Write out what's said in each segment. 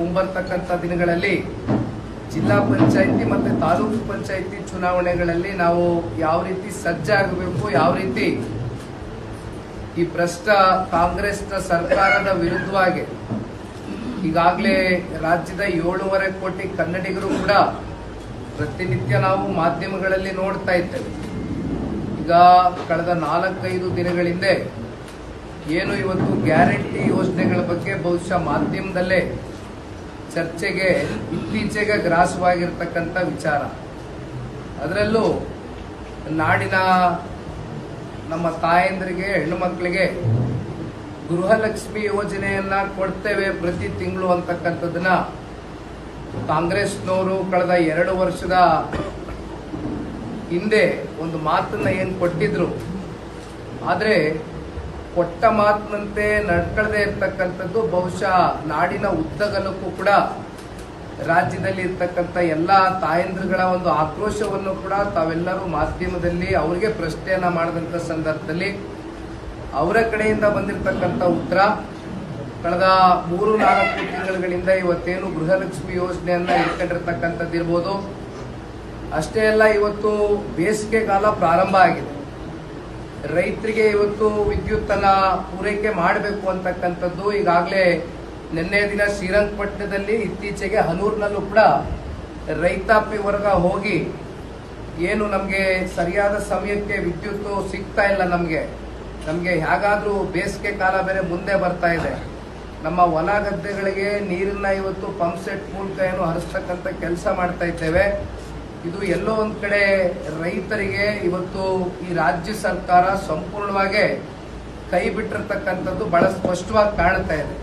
ಮುಂಬರ್ತಕ್ಕಂಥ ದಿನಗಳಲ್ಲಿ ಜಿಲ್ಲಾ ಪಂಚಾಯಿತಿ ಮತ್ತು ತಾಲೂಕು ಪಂಚಾಯಿತಿ ಚುನಾವಣೆಗಳಲ್ಲಿ ನಾವು ಯಾವ ರೀತಿ ಸಜ್ಜಾಗಬೇಕು, ಯಾವ ರೀತಿ ಈ ಭ್ರಷ್ಟ ಕಾಂಗ್ರೆಸ್ನ ಸರ್ಕಾರದ ವಿರುದ್ಧವಾಗಿ ಈಗಾಗಲೇ ರಾಜ್ಯದ ಏಳೂವರೆ ಕೋಟಿ ಕನ್ನಡಿಗರು ಕೂಡ ಪ್ರತಿನಿತ್ಯ ನಾವು ಮಾಧ್ಯಮಗಳಲ್ಲಿ ನೋಡ್ತಾ ಇದ್ದೇವೆ. ಈಗ ಕಳೆದ ನಾಲ್ಕೈದು ದಿನಗಳಿಂದ ಏನು ಇವತ್ತು ಗ್ಯಾರಂಟಿ ಯೋಜನೆಗಳ ಬಗ್ಗೆ ಬಹುಶಃ ಮಾಧ್ಯಮದಲ್ಲೇ ಚರ್ಚೆಗೆ ಇತ್ತೀಚೆಗೆ ಗ್ರಾಸವಾಗಿರ್ತಕ್ಕಂಥ ವಿಚಾರ. ಅದರಲ್ಲೂ ನಾಡಿನ ನಮ್ಮ ತಾಯಂದ್ರಿಗೆ, ಹೆಣ್ಣು ಮಕ್ಕಳಿಗೆ ಗೃಹಲಕ್ಷ್ಮಿ ಯೋಜನೆಯನ್ನ ಕೊಡ್ತೇವೆ ಪ್ರತಿ ತಿಂಗಳು ಅಂತಕ್ಕಂಥದ್ದನ್ನ ಕಾಂಗ್ರೆಸ್ನವರು ಕಳೆದ ಎರಡು ವರ್ಷದ ಹಿಂದೆ ಒಂದು ಮಾತನ್ನ ಏನು ಕೊಟ್ಟಿದ್ರು. ಆದರೆ ಕೊಟ್ಟ ಮಾತಿನಂತೆ ನಡ್ಕೊಳ್ಳದೆ ಇರ್ತಕ್ಕಂಥದ್ದು ಬಹುಶಃ ನಾಡಿನ ಉದ್ದಗಲಕ್ಕೂ ಕೂಡ ರಾಜ್ಯದಲ್ಲಿ ಇರ್ತಕ್ಕಂಥ ಎಲ್ಲ ತಾಯಂದ್ರಗಳ ಒಂದು ಆಕ್ರೋಶವನ್ನು ಕೂಡ ತಾವೆಲ್ಲರೂ ಮಾಧ್ಯಮದಲ್ಲಿ ಅವರಿಗೆ ಪ್ರಶ್ನೆಯನ್ನ ಮಾಡಿದಂಥ ಸಂದರ್ಭದಲ್ಲಿ ಅವರ ಕಡೆಯಿಂದ ಬಂದಿರತಕ್ಕಂಥ ಉತ್ತರ, ಕಳೆದ ಮೂರು ನಾಲ್ಕು ತಿಂಗಳುಗಳಿಂದ ಇವತ್ತೇನು ಗೃಹಲಕ್ಷ್ಮಿ ಯೋಜನೆಯನ್ನ ಇಟ್ಕೊಂಡಿರ್ತಕ್ಕಂಥದ್ದು ಇರ್ಬೋದು ಅಷ್ಟೇ ಅಲ್ಲ, ಇವತ್ತು ಬೇಸಿಗೆ ಕಾಲ ಪ್ರಾರಂಭ ಆಗಿದೆ. ರೈತರಿಗೆ ಇವತ್ತು ವಿದ್ಯುತ್ತನ್ನು ಪೂರೈಕೆ ಮಾಡಬೇಕು ಅಂತಕ್ಕಂಥದ್ದು ಈಗಾಗಲೇ ನಿನ್ನೆ ದಿನ ಶ್ರೀರಂಗಪಟ್ಟಣದಲ್ಲಿ ಇತ್ತೀಚೆಗೆ ಹನೂರ್ನಲ್ಲೂ ಕೂಡ ರೈತಾಪಿ ವರ್ಗ ಹೋಗಿ ಏನು ನಮಗೆ ಸರಿಯಾದ ಸಮಯಕ್ಕೆ ವಿದ್ಯುತ್ ಸಿಗ್ತಾ ಇಲ್ಲ ನಮಗೆ. ನಮಗೆ ಹೇಗಾದರೂ ಬೇಸಿಗೆ ಕಾಲ ಬೇರೆ ಮುಂದೆ ಬರ್ತಾ ಇದೆ. ನಮ್ಮ ಹೊಲ ಗದ್ದೆಗಳಿಗೆ ನೀರನ್ನ ಇವತ್ತು ಪಂಪ್ ಸೆಟ್ ಮೂಲಕ ಏನು ಹರಿಸ್ತಕ್ಕಂಥ ಕೆಲಸ ಮಾಡ್ತಾ ಇದ್ದೇವೆ. ಇದು ಎಲ್ಲೋ ಒಂದ್ ಕಡೆ ರೈತರಿಗೆ ಇವತ್ತು ಈ ರಾಜ್ಯ ಸರ್ಕಾರ ಸಂಪೂರ್ಣವಾಗಿ ಕೈ ಬಿಟ್ಟಿರ್ತಕ್ಕಂಥದ್ದು ಬಹಳ ಸ್ಪಷ್ಟವಾಗಿ ಕಾಣ್ತಾ ಇದೆ.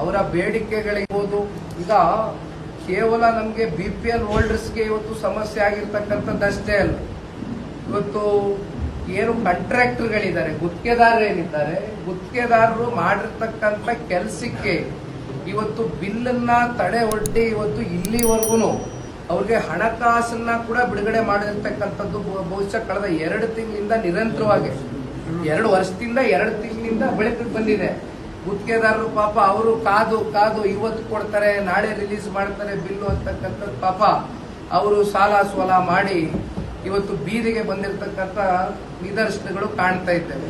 ಅವರ ಬೇಡಿಕೆಗಳಿರ್ಬೋದು. ಈಗ ಕೇವಲ ನಮಗೆ ಬಿ ಪಿ ಎಲ್ ಹೋಲ್ಡರ್ಸ್ಗೆ ಇವತ್ತು ಸಮಸ್ಯೆ ಆಗಿರ್ತಕ್ಕಂಥದ್ದಷ್ಟೇ ಅಲ್ಲ. ಇವತ್ತು ಏನು ಕಾಂಟ್ರಾಕ್ಟರ್ಗಳಿದ್ದಾರೆ, ಗುತ್ತಿಗೆದಾರರು ಏನಿದ್ದಾರೆ, ಗುತ್ತಿಗೆದಾರರು ಮಾಡಿರ್ತಕ್ಕಂಥ ಕೆಲಸಕ್ಕೆ ಇವತ್ತು ಬಿಲ್ಲನ್ನ ತಡೆ ಒಡ್ಡಿ ಇವತ್ತು ಇಲ್ಲಿವರೆಗೂ ಅವ್ರಿಗೆ ಹಣಕಾಸನ್ನ ಕೂಡ ಬಿಡುಗಡೆ ಮಾಡಿರ್ತಕ್ಕಂಥದ್ದು ಬಹುಶಃ ಕಳೆದ ಎರಡು ತಿಂಗಳಿಂದ ನಿರಂತರವಾಗಿ. ಎರಡು ವರ್ಷದಿಂದ ಎರಡು ತಿಂಗಳಿಂದ ಬೆಳಕಿಗೆ ಬಂದಿದೆ. ಗುತ್ತಿಗೆದಾರರು ಪಾಪ ಅವರು ಕಾದು ಕಾದು ಇವತ್ತು ಕೊಡ್ತಾರೆ, ನಾಳೆ ರಿಲೀಸ್ ಮಾಡ್ತಾರೆ ಬಿಲ್ಲು ಅಂತಕ್ಕಂಥದ್ದು ಪಾಪ. ಅವರು ಸಾಲ ಸೋಲ ಮಾಡಿ ಇವತ್ತು ಬೀದಿಗೆ ಬಂದಿರತಕ್ಕಂಥ ನಿದರ್ಶನಗಳು ಕಾಣ್ತಾ ಇದ್ದೇವೆ.